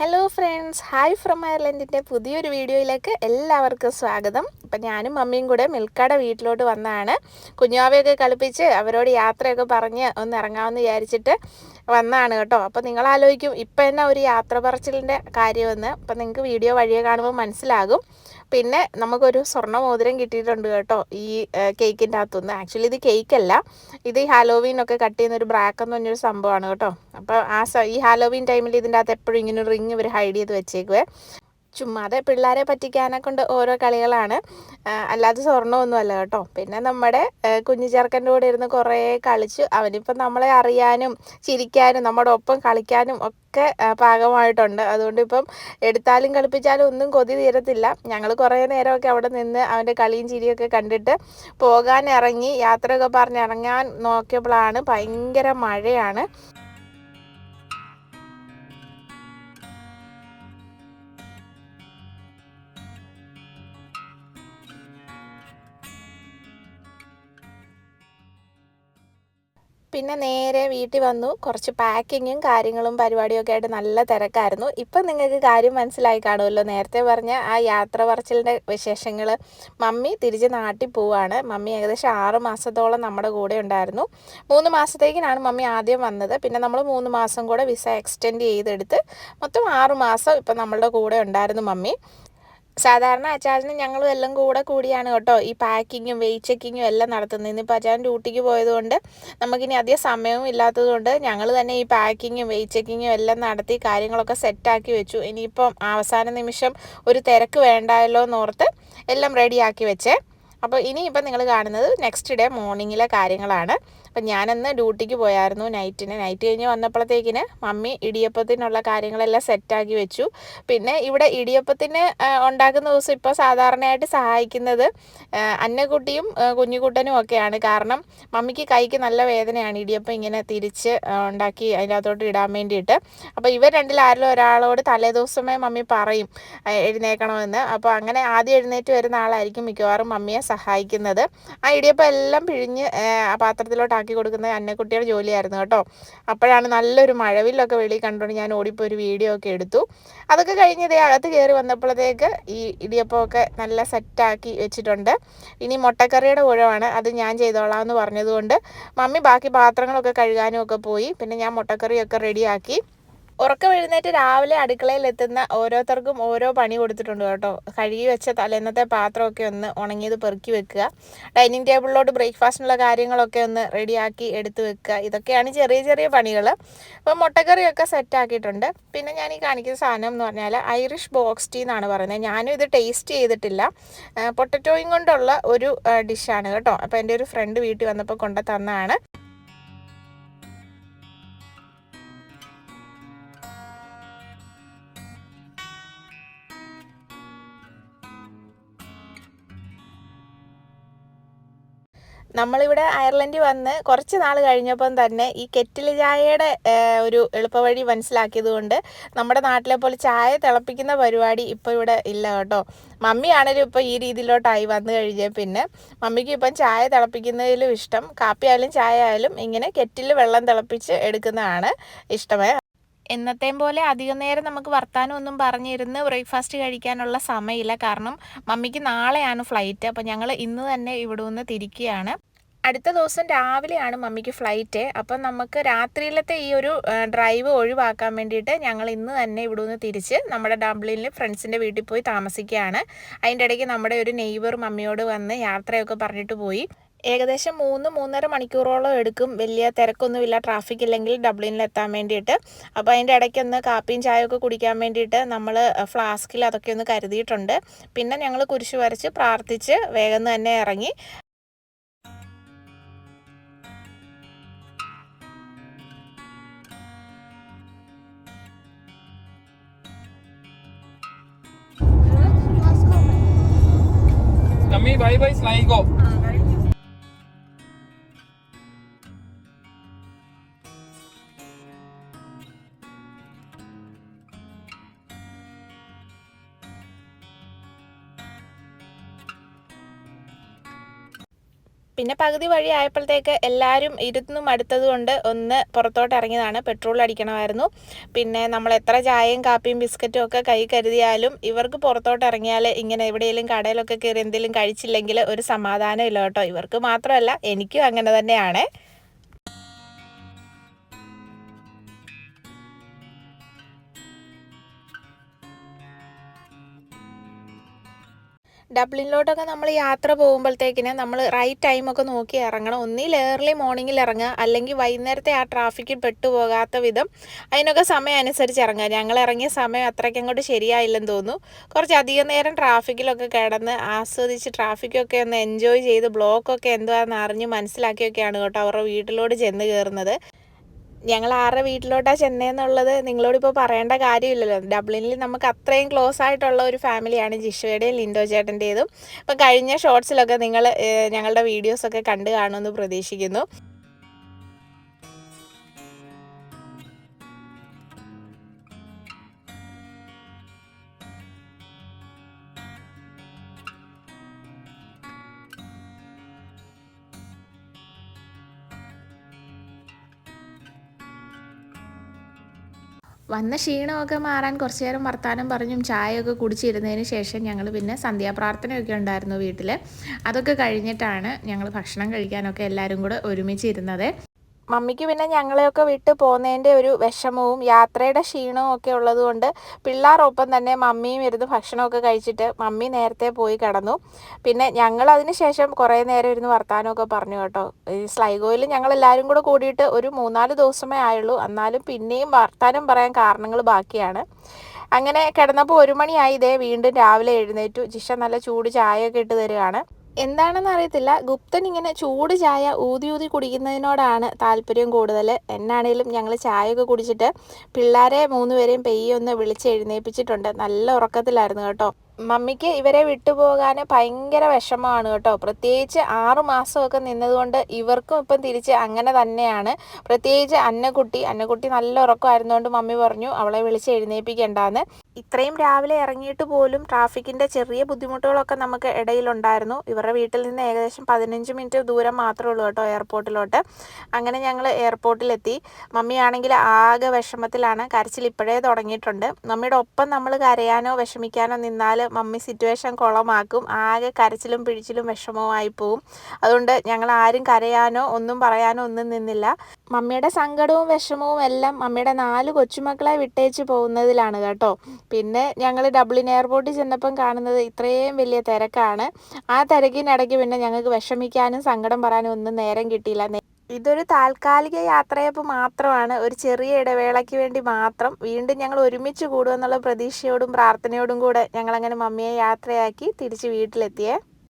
Hello friends hi from അയർലൻഡിന്റെ പുതിയൊരു വീഡിയോയിലേക്ക് എല്ലാവർക്കും സ്വാഗതം. അപ്പം ഞാനും മമ്മിയും കൂടെ മിൽക്കാടെ വീട്ടിലോട്ട് വന്നതാണ് കുഞ്ഞാവയൊക്കെ കളിപ്പിച്ച് അവരോട് യാത്രയൊക്കെ പറഞ്ഞ് ഒന്ന് ഇറങ്ങാമെന്ന് വിചാരിച്ചിട്ട് വന്നതാണ് കേട്ടോ. അപ്പോൾ നിങ്ങൾ ആലോചിക്കും ഇപ്പം തന്നെ ഒരു യാത്ര പറച്ചിലിന്റെ കാര്യമെന്ന്. അപ്പം നിങ്ങൾക്ക് വീഡിയോ വഴിയെ കാണുമ്പോൾ മനസ്സിലാകും. പിന്നെ നമുക്കൊരു സ്വർണ മോതിരം കിട്ടിയിട്ടുണ്ട് കേട്ടോ ഈ കേക്കിന്റെ അകത്തുനിന്ന്. ആക്ച്വലി ഇത് കേക്കല്ല. ഇത് ഈ ഹാലോവീനൊക്കെ കട്ട് ചെയ്യുന്ന ഒരു ബ്രാക്ക് എന്ന് പറഞ്ഞൊരു സംഭവമാണ് കേട്ടോ. അപ്പോൾ ആ ഈ ഹാലോവീൻ ടൈമിൽ ഇതിന്റെ അകത്ത് എപ്പോഴും ഇങ്ങനെ റിങ് ഇവർ ഹൈഡ് ചെയ്ത് വെച്ചേക്കുവേ. ചുമ്മാതെ പിള്ളേരെ പറ്റിക്കാനെ കൊണ്ട് ഓരോ കളികളാണ്. അല്ലാതെ സ്വർണമൊന്നുമല്ല കേട്ടോ. പിന്നെ നമ്മുടെ കുഞ്ഞു ചേർക്കന്റെ കൂടെ ഇരുന്ന് കുറേ കളിച്ച്. അവനിപ്പം നമ്മളെ അറിയാനും ചിരിക്കാനും നമ്മുടെ ഒപ്പം കളിക്കാനും ഒക്കെ പാകമായിട്ടുണ്ട്. അതുകൊണ്ട് ഇപ്പം എടുത്താലും കളിപ്പിച്ചാലും ഒന്നും കൊതി തീരത്തില്ല. ഞങ്ങൾ കുറേ നേരമൊക്കെ അവിടെ നിന്ന് അവന്റെ കളിയും ചിരിയൊക്കെ കണ്ടിട്ട് പോകാൻ ഇറങ്ങി. യാത്രയൊക്കെ പറഞ്ഞ് ഇറങ്ങാൻ നോക്കിയപ്പോഴാണ് ഭയങ്കര മഴയാണ്. പിന്നെ നേരെ വീട്ടിൽ വന്നു. കുറച്ച് പാക്കിങ്ങും കാര്യങ്ങളും പരിപാടിയൊക്കെ ആയിട്ട് നല്ല തിരക്കായിരുന്നു. ഇപ്പം നിങ്ങൾക്ക് കാര്യം മനസ്സിലായി കാണുമല്ലോ. നേരത്തെ പറഞ്ഞ ആ യാത്ര പറച്ചിലിന്റെ വിശേഷങ്ങൾ മമ്മി തിരിച്ച് നാട്ടിൽ പോവാണ്. മമ്മി ഏകദേശം ആറ് മാസത്തോളം നമ്മുടെ കൂടെ ഉണ്ടായിരുന്നു. മൂന്ന് മാസത്തേക്കിനാണ് മമ്മി ആദ്യം വന്നത്. പിന്നെ നമ്മൾ മൂന്ന് മാസം കൂടെ വിസ എക്സ്റ്റെൻഡ് ചെയ്തെടുത്ത് മൊത്തം ആറ് മാസം ഇപ്പം നമ്മളുടെ കൂടെ ഉണ്ടായിരുന്നു മമ്മി. സാധാരണ അച്ചാച്ചനും ഞങ്ങളും എല്ലാം കൂടെ കൂടിയാണ് കേട്ടോ ഈ പാക്കിങ്ങും വെയിറ്റ് ചെക്കിങ്ങും എല്ലാം നടത്തുന്നത്. ഇന്നിപ്പോൾ അച്ചാൻ ഡ്യൂട്ടിക്ക് പോയതുകൊണ്ട് നമുക്കിനി അധികം സമയവും ഇല്ലാത്തതുകൊണ്ട് ഞങ്ങൾ തന്നെ ഈ പാക്കിങ്ങും വെയിറ്റ് ചെക്കിങ്ങും എല്ലാം നടത്തി കാര്യങ്ങളൊക്കെ സെറ്റാക്കി വെച്ചു. ഇനിയിപ്പം അവസാന നിമിഷം ഒരു തിരക്ക് വേണ്ടായല്ലോ എന്നോർത്ത് എല്ലാം റെഡിയാക്കി വെച്ചേ. അപ്പോൾ ഇനിയിപ്പം നിങ്ങൾ കാണുന്നത് നെക്സ്റ്റ് ഡേ മോർണിംഗിലെ കാര്യങ്ങളാണ്. അപ്പം ഞാനന്ന് ഡ്യൂട്ടിക്ക് പോയായിരുന്നു നൈറ്റിന്. നൈറ്റ് കഴിഞ്ഞ് വന്നപ്പോഴത്തേക്കിന് മമ്മി ഇടിയപ്പത്തിനുള്ള കാര്യങ്ങളെല്ലാം സെറ്റാക്കി വെച്ചു. പിന്നെ ഇവിടെ ഇടിയപ്പത്തിന് ഉണ്ടാക്കുന്ന ദിവസം ഇപ്പോൾ സാധാരണയായിട്ട് സഹായിക്കുന്നത് അന്നക്കുട്ടിയും കുഞ്ഞുകുട്ടനും ഒക്കെയാണ്. കാരണം മമ്മിക്ക് കൈക്ക് നല്ല വേദനയാണ് ഇടിയപ്പം ഇങ്ങനെ തിരിച്ച് ഉണ്ടാക്കി അതിനകത്തോട്ട് ഇടാൻ വേണ്ടിയിട്ട്. അപ്പോൾ ഇവർ രണ്ടിൽ ആരെങ്കിലും ഒരാളോട് തലേദിവസമേ മമ്മി പറയും എഴുന്നേക്കണമെന്ന്. അപ്പോൾ അങ്ങനെ ആദ്യം എഴുന്നേറ്റ് വരുന്ന ആളായിരിക്കും മിക്കവാറും മമ്മിയെ സഹായിക്കുന്നത്. ആ ഇടിയപ്പം എല്ലാം പിഴിഞ്ഞ് പാത്രത്തിലോട്ട് ആക്കി കൊടുക്കുന്നത് അന്നക്കുട്ടിയുടെ ജോലിയായിരുന്നു കേട്ടോ. അപ്പോഴാണ് നല്ലൊരു മഴവില്ലൊക്കെ വെളി കണ്ടുകൊണ്ട് ഞാൻ ഓടിപ്പോയി ഒരു വീഡിയോ ഒക്കെ എടുത്തു. അതൊക്കെ കഴിഞ്ഞ് ഇതേ അകത്ത് കയറി വന്നപ്പോഴത്തേക്ക് ഈ ഇടിയപ്പമൊക്കെ നല്ല സെറ്റാക്കി വെച്ചിട്ടുണ്ട്. ഇനി മുട്ടക്കറിയുടെ ഉഴവാണ് അത് ഞാൻ ചെയ്തോളാം എന്ന് പറഞ്ഞതുകൊണ്ട് മമ്മി ബാക്കി പാത്രങ്ങളൊക്കെ കഴുകാനും ഒക്കെ പോയി. പിന്നെ ഞാൻ മുട്ടക്കറിയൊക്കെ റെഡിയാക്കി. ഉറക്കം എഴുന്നേറ്റ് രാവിലെ അടുക്കളയിൽ എത്തുന്ന ഓരോരുത്തർക്കും ഓരോ പണി കൊടുത്തിട്ടുണ്ട് കേട്ടോ. കഴുകി വെച്ച തലേന്നത്തെ പാത്രമൊക്കെ ഒന്ന് ഉണങ്ങിയത് പെറുക്കി വെക്കുക. ഡൈനിങ് ടേബിളിലോട്ട് ബ്രേക്ക്ഫാസ്റ്റിനുള്ള കാര്യങ്ങളൊക്കെ ഒന്ന് റെഡിയാക്കി എടുത്തു വെക്കുക. ഇതൊക്കെയാണ് ചെറിയ ചെറിയ പണികൾ അപ്പോൾ മുട്ടക്കറിയൊക്കെ സെറ്റാക്കിയിട്ടുണ്ട് പിന്നെ ഞാൻ ഈ കാണിക്കുന്ന സാധനം എന്ന് പറഞ്ഞാൽ ഐറിഷ് ബോക്സ് ടീ എന്നാണ് പറയുന്നത്. ഞാനും ഇത് ടേസ്റ്റ് ചെയ്തിട്ടില്ല. പൊട്ടറ്റോയും കൊണ്ടുള്ള ഒരു ഡിഷാണ് കേട്ടോ. അപ്പോൾ എന്റെ ഒരു ഫ്രണ്ട് വീട്ടിൽ വന്നപ്പോൾ കൊണ്ടു തന്നതാണ് നമ്മളിവിടെ അയർലൻഡിൽ വന്ന് കുറച്ച് നാൾ കഴിഞ്ഞപ്പം തന്നെ ഈ കെറ്റിൽ ചായയുടെ ഒരു എളുപ്പവഴി മനസ്സിലാക്കിയത് കൊണ്ട് നമ്മുടെ നാട്ടിലെ പോലെ ചായ തിളപ്പിക്കുന്ന പരിപാടി ഇപ്പോൾ ഇവിടെ ഇല്ല കേട്ടോ. മമ്മിയാണേലും ഇപ്പോൾ ഈ രീതിയിലോട്ടായി വന്നു കഴിഞ്ഞാൽ പിന്നെ മമ്മിക്ക് ഇപ്പം ചായ തിളപ്പിക്കുന്നതിലും ഇഷ്ടം കാപ്പിയായാലും ചായ ആയാലും ഇങ്ങനെ കെറ്റിൽ വെള്ളം തിളപ്പിച്ച് എടുക്കുന്നതാണ് ഇഷ്ടമേ. എന്നത്തെയും പോലെ അധികം നേരം നമുക്ക് വർത്താനം ഒന്നും പറഞ്ഞിരുന്ന് ബ്രേക്ക്ഫാസ്റ്റ് കഴിക്കാനുള്ള സമയമില്ല കാരണം മമ്മിക്ക് നാളെയാണ് ഫ്ലൈറ്റ്. അപ്പോൾ ഞങ്ങൾ ഇന്ന് തന്നെ ഇവിടെ നിന്ന് തിരിക്കുകയാണ്. അടുത്ത ദിവസം രാവിലെയാണ് മമ്മിക്ക് ഫ്ലൈറ്റ്. അപ്പം നമുക്ക് രാത്രിയിലത്തെ ഈ ഒരു ഡ്രൈവ് ഒഴിവാക്കാൻ വേണ്ടിയിട്ട് ഞങ്ങൾ ഇന്ന് തന്നെ ഇവിടെ നിന്ന് തിരിച്ച് നമ്മുടെ ഡബ്ലിനിൽ ഫ്രണ്ട്സിന്റെ വീട്ടിൽ പോയി താമസിക്കുകയാണ്. അതിന്റെ ഇടയ്ക്ക് നമ്മുടെ ഒരു നെയ്ബർ മമ്മിയോട് വന്ന് യാത്രയൊക്കെ പറഞ്ഞിട്ട് പോയി. ഏകദേശം മൂന്ന് മൂന്നര മണിക്കൂറോളം എടുക്കും. വലിയ തിരക്കൊന്നുമില്ല. ട്രാഫിക് ഇല്ലെങ്കിൽ ഡബ്ലിനിൽ എത്താൻ വേണ്ടിയിട്ട്. അപ്പോൾ അതിന്റെ ഇടയ്ക്കൊന്ന് കാപ്പിയും ചായയൊക്കെ കുടിക്കാൻ വേണ്ടിയിട്ട് നമ്മൾ ഫ്ലാസ്കിൽ അതൊക്കെ ഒന്ന് കരുതിയിട്ടുണ്ട്. പിന്നെ ഞങ്ങൾ കുരിശ് വരച്ച് പ്രാർത്ഥിച്ച് വേഗം തന്നെ ഇറങ്ങി. Yummy, bye bye, Sligo. പിന്നെ പകുതി വഴി ആയപ്പോഴത്തേക്ക് എല്ലാവരും ഇരുന്ന് അടുത്തത് കൊണ്ട് ഒന്ന് പുറത്തോട്ട് ഇറങ്ങിയതാണ്. പെട്രോൾ അടിക്കണമായിരുന്നു. പിന്നെ നമ്മൾ എത്ര ചായയും കാപ്പിയും ബിസ്ക്കറ്റും ഒക്കെ കൈ കരുതിയാലും ഇവർക്ക് പുറത്തോട്ട് ഇറങ്ങിയാൽ ഇങ്ങനെ എവിടെയെങ്കിലും കടയിലൊക്കെ കയറി എന്തെങ്കിലും കഴിച്ചില്ലെങ്കിൽ ഒരു സമാധാനം ഇല്ല കേട്ടോ. ഇവർക്ക് മാത്രമല്ല എനിക്കും അങ്ങനെ തന്നെയാണ്. ഡബ്ലിനിലോട്ടൊക്കെ നമ്മൾ യാത്ര പോകുമ്പോഴത്തേക്കിന് നമ്മൾ റൈറ്റ് ടൈമൊക്കെ നോക്കി ഇറങ്ങണം. ഒന്നിൽ ഏർലി മോർണിംഗിൽ ഇറങ്ങുക അല്ലെങ്കിൽ വൈകുന്നേരത്തെ ആ ട്രാഫിക്കിൽ പെട്ടുപോകാത്ത വിധം അതിനൊക്കെ സമയം അനുസരിച്ച് ഇറങ്ങുക. ഞങ്ങൾ ഇറങ്ങിയ സമയം അത്രയ്ക്ക് അങ്ങോട്ട് ശരിയായില്ലെന്ന് തോന്നുന്നു. കുറച്ച് അധികം നേരം ട്രാഫിക്കിലൊക്കെ കിടന്ന് ആസ്വദിച്ച് ട്രാഫിക്കൊക്കെ ഒന്ന് എൻജോയ് ചെയ്ത് ബ്ലോക്കൊക്കെ എന്തുവാണെന്ന് അറിഞ്ഞ് മനസ്സിലാക്കിയൊക്കെയാണ് കേട്ടോ അവരുടെ വീട്ടിലോട് ചെന്ന് കയറുന്നത്. ഞങ്ങൾ ആരുടെ വീട്ടിലോട്ടാണ് ചെന്നേന്നുള്ളത്. നിങ്ങളോടിപ്പോൾ പറയേണ്ട കാര്യമില്ലല്ലോ. ഡബ്ലിനിൽ നമുക്ക് അത്രയും ക്ലോസ് ആയിട്ടുള്ള ഒരു ഫാമിലിയാണ് ജിഷയുടെയും ലിൻഡോ ചേട്ടന്റേതും. അപ്പം കഴിഞ്ഞ ഷോർട്സിലൊക്കെ നിങ്ങൾ ഞങ്ങളുടെ വീഡിയോസൊക്കെ കണ്ടു കാണുമെന്ന് പ്രതീക്ഷിക്കുന്നു. വന്ന ക്ഷീണമൊക്കെ മാറാൻ കുറച്ച് നേരം വർത്താനം പറഞ്ഞും ചായയൊക്കെ കുടിച്ചിരുന്നതിന് ശേഷം ഞങ്ങൾ പിന്നെ സന്ധ്യാപ്രാർത്ഥനയൊക്കെ ഉണ്ടായിരുന്നു വീട്ടിൽ അതൊക്കെ കഴിഞ്ഞിട്ടാണ് ഞങ്ങൾ ഭക്ഷണം കഴിക്കാനൊക്കെ എല്ലാവരും കൂടെ ഒരുമിച്ചിരുന്നത്. മമ്മിക്ക് പിന്നെ ഞങ്ങളെയൊക്കെ വിട്ട് പോകുന്നതിന്റെ ഒരു വിഷമവും യാത്രയുടെ ക്ഷീണവും ഒക്കെ ഉള്ളതുകൊണ്ട് പിള്ളേരൊപ്പം തന്നെ മമ്മിയും ഇരുന്ന് ഭക്ഷണമൊക്കെ കഴിച്ചിട്ട് മമ്മി നേരത്തെ പോയി കിടന്നു. പിന്നെ ഞങ്ങൾ അതിന് ശേഷം കുറേ നേരം ഇരുന്ന് വർത്താനമൊക്കെ പറഞ്ഞു കേട്ടോ. ഈ സ്ലൈഗോയിൽ ഞങ്ങൾ എല്ലാവരും കൂടെ കൂടിയിട്ട് ഒരു മൂന്നാൽ ദിവസമേ ആയുള്ളൂ. എന്നാലും പിന്നെയും വർത്താനം പറയാൻ കാരണങ്ങൾ ബാക്കിയാണ്. അങ്ങനെ കിടന്നപ്പോൾ ഒരു മണിയായി. ഇതേ വീണ്ടും രാവിലെ എഴുന്നേറ്റു. ജിഷ നല്ല ചൂട് ചായയൊക്കെ ഇട്ട് തരികയാണ് എന്താണെന്ന് അറിയത്തില്ല. ഗുപ്തൻ ഇങ്ങനെ ചൂട് ചായ ഊതി ഊതി കുടിക്കുന്നതിനോടാണ് താല്പര്യം കൂടുതൽ. എന്നാണേലും ഞങ്ങൾ ചായയൊക്കെ കുടിച്ചിട്ട് പിള്ളേരെ മൂന്നുപേരെയും പെയ്യൊന്ന് വിളിച്ച് എഴുന്നേൽപ്പിച്ചിട്ടുണ്ട് നല്ല ഉറക്കത്തിലായിരുന്നു കേട്ടോ. മമ്മിക്ക് ഇവരെ വിട്ടുപോകാൻ ഭയങ്കര വിഷമമാണ് കേട്ടോ. പ്രത്യേകിച്ച് ആറു മാസമൊക്കെ നിന്നതുകൊണ്ട് ഇവർക്കും ഇപ്പം തിരിച്ച് അങ്ങനെ തന്നെയാണ്. പ്രത്യേകിച്ച് അന്നക്കുട്ടി അന്നക്കുട്ടി നല്ല ഉറക്കമായിരുന്നുകൊണ്ട് മമ്മി പറഞ്ഞു അവളെ വിളിച്ച് എഴുന്നേൽപ്പിക്കണ്ടെന്ന്. ഇത്രയും രാവിലെ ഇറങ്ങിയിട്ട് പോലും ട്രാഫിക്കിന്റെ ചെറിയ ബുദ്ധിമുട്ടുകളൊക്കെ നമുക്ക് ഇടയിലുണ്ടായിരുന്നു. ഇവരുടെ വീട്ടിൽ നിന്ന് ഏകദേശം പതിനഞ്ച് മിനിറ്റ് ദൂരം മാത്രമേ ഉള്ളൂ കേട്ടോ എയർപോർട്ടിലോട്ട്. അങ്ങനെ ഞങ്ങൾ എയർപോർട്ടിലെത്തി. മമ്മിയാണെങ്കിൽ ആകെ വിഷമത്തിലാണ്. കരച്ചിൽ ഇപ്പോഴേ തുടങ്ങിയിട്ടുണ്ട്. മമ്മിയുടെ ഒപ്പം നമ്മൾ കരയാനോ വിഷമിക്കാനോ നിന്നാൽ മമ്മി സിറ്റുവേഷൻ കുളമാക്കും. ആകെ കരച്ചിലും പിഴിച്ചിലും വിഷമവുമായി പോവും അതുകൊണ്ട് ഞങ്ങൾ ആരും കരയാനോ ഒന്നും പറയാനോ ഒന്നും നിന്നില്ല. മമ്മിയുടെ സങ്കടവും വിഷമവും എല്ലാം മമ്മിയുടെ നാല് കൊച്ചുമക്കളെ വിട്ടേച്ച് പോകുന്നതിലാണ് കേട്ടോ. പിന്നെ ഞങ്ങൾ ഡബ്ലിൻ എയർപോർട്ടിൽ ചെന്നപ്പം കാണുന്നത് ഇത്രയും വലിയ തിരക്കാണ്. ആ തിരക്കിനിടയ്ക്ക് പിന്നെ ഞങ്ങൾക്ക് വിഷമിക്കാനും സങ്കടം പറയാനും ഒന്നും നേരം കിട്ടിയില്ല. ഇതൊരു താൽക്കാലിക യാത്രയപ്പ് മാത്രമാണ്. ഒരു ചെറിയ ഇടവേളയ്ക്ക് വേണ്ടി മാത്രം വീണ്ടും ഞങ്ങൾ ഒരുമിച്ച് കൂടുമെന്നുള്ള പ്രതീക്ഷയോടും പ്രാർത്ഥനയോടും കൂടെ ഞങ്ങളങ്ങനെ മമ്മിയെ യാത്രയാക്കി തിരിച്ച് വീട്ടിലെത്തിയേ.